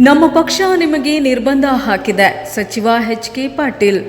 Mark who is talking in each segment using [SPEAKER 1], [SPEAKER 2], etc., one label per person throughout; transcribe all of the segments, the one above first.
[SPEAKER 1] ನಮ್ಮ ಪಕ್ಷ ನಿಮಗೆ ನಿರ್ಬಂಧ ಹಾಕಿದೆ. ಸಚಿವ ಎಚ್ ಕೆ ಪಾಟೀಲ್.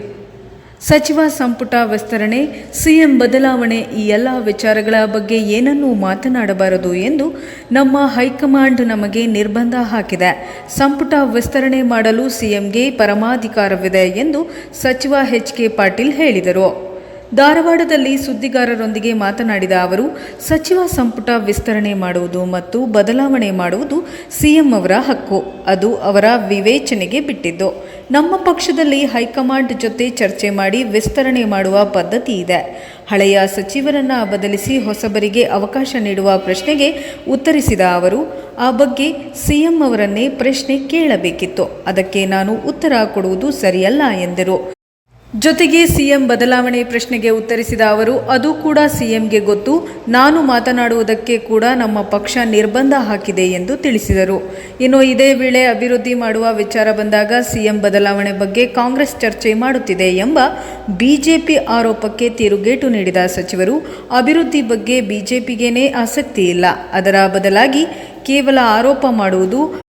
[SPEAKER 1] ಸಚಿವ ಸಂಪುಟ ವಿಸ್ತರಣೆ, ಸಿಎಂ ಬದಲಾವಣೆ, ಈ ಎಲ್ಲ ವಿಚಾರಗಳ ಬಗ್ಗೆ ಏನನ್ನೂ ಮಾತನಾಡಬಾರದು ಎಂದು ನಮ್ಮ ಹೈಕಮಾಂಡ್ ನಮಗೆ ನಿರ್ಬಂಧ ಹಾಕಿದೆ. ಸಂಪುಟ ವಿಸ್ತರಣೆ ಮಾಡಲು ಸಿಎಂಗೆ ಪರಮಾಧಿಕಾರವಿದೆ ಎಂದು ಸಚಿವ ಎಚ್ ಕೆ ಪಾಟೀಲ್ ಹೇಳಿದರು. ಧಾರವಾಡದಲ್ಲಿ ಸುದ್ದಿಗಾರರೊಂದಿಗೆ ಮಾತನಾಡಿದ ಅವರು, ಸಚಿವ ಸಂಪುಟ ವಿಸ್ತರಣೆ ಮಾಡುವುದು ಮತ್ತು ಬದಲಾವಣೆ ಮಾಡುವುದು ಸಿಎಂ ಅವರ ಹಕ್ಕು. ಅದು ಅವರ ವಿವೇಚನೆಗೆ ಬಿಟ್ಟಿದ್ದು. ನಮ್ಮ ಪಕ್ಷದಲ್ಲಿ ಹೈಕಮಾಂಡ್ ಜೊತೆ ಚರ್ಚೆ ಮಾಡಿ ವಿಸ್ತರಣೆ ಮಾಡುವ ಪದ್ಧತಿ ಇದೆ. ಹಳೆಯ ಸಚಿವರನ್ನ ಬದಲಿಸಿ ಹೊಸಬರಿಗೆ ಅವಕಾಶ ನೀಡುವ ಪ್ರಶ್ನೆಗೆ ಉತ್ತರಿಸಿದ ಅವರು, ಆ ಬಗ್ಗೆ ಸಿಎಂ ಅವರನ್ನೇ ಪ್ರಶ್ನೆ ಕೇಳಬೇಕಿತ್ತು. ಅದಕ್ಕೆ ನಾನು ಉತ್ತರ ಕೊಡುವುದು ಸರಿಯಲ್ಲ ಎಂದರು. ಜೊತೆಗೆ ಸಿಎಂ ಬದಲಾವಣೆ ಪ್ರಶ್ನೆಗೆ ಉತ್ತರಿಸಿದ ಅವರು, ಅದು ಕೂಡ ಸಿಎಂಗೆ ಗೊತ್ತು. ನಾನು ಮಾತನಾಡುವುದಕ್ಕೆ ಕೂಡ ನಮ್ಮ ಪಕ್ಷ ನಿರ್ಬಂಧ ಹಾಕಿದೆ ಎಂದು ತಿಳಿಸಿದರು. ಇನ್ನು ಇದೇ ವೇಳೆ ಅಭಿವೃದ್ಧಿ ಮಾಡುವ ವಿಚಾರ ಬಂದಾಗ ಸಿಎಂ ಬದಲಾವಣೆ ಬಗ್ಗೆ ಕಾಂಗ್ರೆಸ್ ಚರ್ಚೆ ಮಾಡುತ್ತಿದೆ ಎಂಬ ಬಿಜೆಪಿ ಆರೋಪಕ್ಕೆ ತಿರುಗೇಟು ನೀಡಿದ ಸಚಿವರು, ಅಭಿವೃದ್ಧಿ ಬಗ್ಗೆ ಬಿಜೆಪಿಗೇನೇ ಆಸಕ್ತಿ ಇಲ್ಲ. ಅದರ ಬದಲಾಗಿ ಕೇವಲ ಆರೋಪ ಮಾಡುವುದು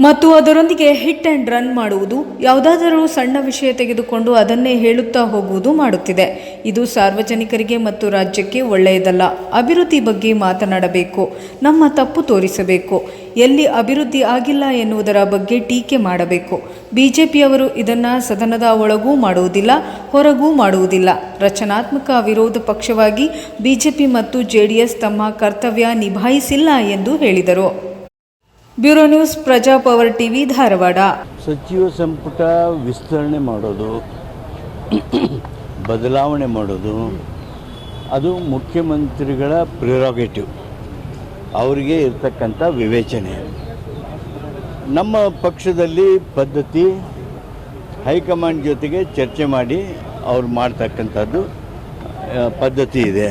[SPEAKER 1] ಮತ್ತು ಅದರೊಂದಿಗೆ ಹಿಟ್ ಆ್ಯಂಡ್ ರನ್ ಮಾಡುವುದು, ಯಾವುದಾದರೂ ಸಣ್ಣ ವಿಷಯ ತೆಗೆದುಕೊಂಡು ಅದನ್ನೇ ಹೇಳುತ್ತಾ ಹೋಗುವುದು ಮಾಡುತ್ತಿದೆ. ಇದು ಸಾರ್ವಜನಿಕರಿಗೆ ಮತ್ತು ರಾಜ್ಯಕ್ಕೆ ಒಳ್ಳೆಯದಲ್ಲ. ಅಭಿವೃದ್ಧಿ ಬಗ್ಗೆ ಮಾತನಾಡಬೇಕು. ನಮ್ಮ ತಪ್ಪು ತೋರಿಸಬೇಕು. ಎಲ್ಲಿ ಅಭಿವೃದ್ಧಿ ಆಗಿಲ್ಲ ಎನ್ನುವುದರ ಬಗ್ಗೆ ಟೀಕೆ ಮಾಡಬೇಕು. ಬಿಜೆಪಿಯವರು ಇದನ್ನು ಸದನದ ಒಳಗೂ ಮಾಡುವುದಿಲ್ಲ, ಹೊರಗೂ ಮಾಡುವುದಿಲ್ಲ. ರಚನಾತ್ಮಕ ವಿರೋಧ ಪಕ್ಷವಾಗಿ ಬಿಜೆಪಿ ಮತ್ತು ಜೆಡಿಎಸ್ ತಮ್ಮ ಕರ್ತವ್ಯ ನಿಭಾಯಿಸಿಲ್ಲ ಎಂದು ಹೇಳಿದರು. Bureau news Praja power TV Dharwad.
[SPEAKER 2] ಸಚಿವ ಸಂಪುಟ ವಿಸ್ತರಣೆ ಮಾಡೋದು, ಬದಲಾವಣೆ ಮಾಡೋದು, ಅದು ಮುಖ್ಯಮಂತ್ರಿಗಳ ಪ್ರಿರೋಗೇಟಿವ್. ಅವರಿಗೆ ಇರ್ತಕ್ಕಂಥ ವಿವೇಚನೆ. ನಮ್ಮ ಪಕ್ಷದಲ್ಲಿ ಪದ್ಧತಿ, ಹೈಕಮಾಂಡ್ ಜೊತೆಗೆ ಚರ್ಚೆ ಮಾಡಿ ಅವ್ರು ಮಾಡ್ತಕ್ಕಂಥದ್ದು ಪದ್ಧತಿ ಇದೆ.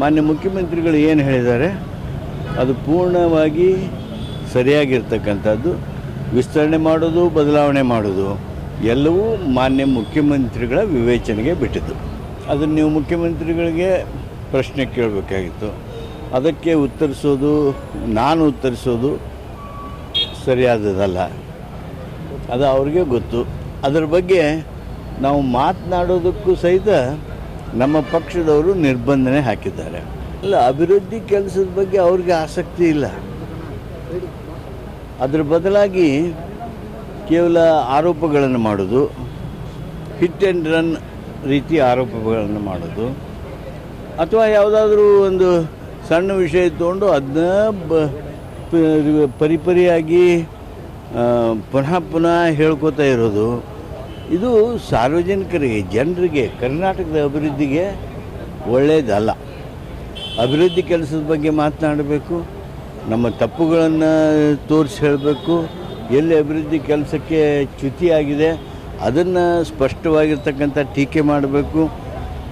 [SPEAKER 2] ಮಾನ್ಯ ಮುಖ್ಯಮಂತ್ರಿಗಳು ಏನು ಹೇಳಿದ್ದಾರೆ? ಅದು ಪೂರ್ಣವಾಗಿ ಸರಿಯಾಗಿರ್ತಕ್ಕಂಥದ್ದು. ವಿಸ್ತರಣೆ ಮಾಡೋದು ಬದಲಾವಣೆ ಮಾಡೋದು ಎಲ್ಲವೂ ಮಾನ್ಯ ಮುಖ್ಯಮಂತ್ರಿಗಳ ವಿವೇಚನೆಗೆ ಬಿಟ್ಟಿದ್ದು. ಅದನ್ನು ನೀವು ಮುಖ್ಯಮಂತ್ರಿಗಳಿಗೆ ಪ್ರಶ್ನೆ ಕೇಳಬೇಕಾಗಿತ್ತು. ಅದಕ್ಕೆ ಉತ್ತರಿಸೋದು, ನಾನು ಉತ್ತರಿಸೋದು ಸರಿಯಾದದಲ್ಲ ಅದು ಅವ್ರಿಗೆ ಗೊತ್ತು. ಅದರ ಬಗ್ಗೆ ನಾವು ಮಾತನಾಡೋದಕ್ಕೂ ಸಹಿತ ನಮ್ಮ ಪಕ್ಷದವರು ನಿರ್ಬಂಧನೆ ಹಾಕಿದ್ದಾರೆ. ಅಲ್ಲ, ಅಭಿವೃದ್ಧಿ ಕೆಲಸದ ಬಗ್ಗೆ ಅವ್ರಿಗೆ ಆಸಕ್ತಿ ಇಲ್ಲ. ಅದರ ಬದಲಾಗಿ ಕೇವಲ ಆರೋಪಗಳನ್ನು ಮಾಡೋದು ಹಿಟ್ ಆ್ಯಂಡ್ ರನ್ ರೀತಿ ಆರೋಪಗಳನ್ನು ಮಾಡೋದು, ಅಥವಾ ಯಾವುದಾದ್ರೂ ಒಂದು ಸಣ್ಣ ವಿಷಯ ತೊಗೊಂಡು ಅದನ್ನ ಪರಿಪರಿಯಾಗಿ ಪುನಃ ಪುನಃ ಹೇಳ್ಕೊತಾ ಇರೋದು. ಇದು ಸಾರ್ವಜನಿಕರಿಗೆ, ಜನರಿಗೆ, ಕರ್ನಾಟಕದ ಅಭಿವೃದ್ಧಿಗೆ ಒಳ್ಳೆಯದಲ್ಲ ಅಭಿವೃದ್ಧಿ ಕೆಲಸದ ಬಗ್ಗೆ ಮಾತನಾಡಬೇಕು. ನಮ್ಮ ತಪ್ಪುಗಳನ್ನು ತೋರಿಸಿ ಹೇಳಬೇಕು. ಎಲ್ಲಿ ಅಭಿವೃದ್ಧಿ ಕೆಲಸಕ್ಕೆ ಚ್ಯುತಿಯಾಗಿದೆ, ಅದನ್ನು ಸ್ಪಷ್ಟವಾಗಿರ್ತಕ್ಕಂಥ ಟೀಕೆ ಮಾಡಬೇಕು.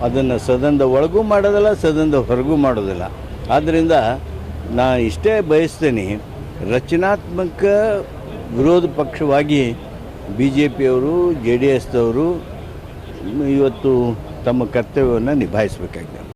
[SPEAKER 2] ಅದನ್ನು ಸದನದ ಒಳಗೂ ಮಾಡೋದಿಲ್ಲ, ಸದನದ ಹೊರಗೂ ಮಾಡೋದಿಲ್ಲ. ಆದ್ದರಿಂದ ನಾ ಇಷ್ಟೇ ಬಯಸ್ತೇನೆ, ರಚನಾತ್ಮಕ ವಿರೋಧ ಪಕ್ಷವಾಗಿ ಬಿ ಜೆ ಪಿಯವರು ಜೆ ಡಿ ಎಸ್ದವರು ಇವತ್ತು ತಮ್ಮ ಕರ್ತವ್ಯವನ್ನು ನಿಭಾಯಿಸಬೇಕಾಗಿದೆ.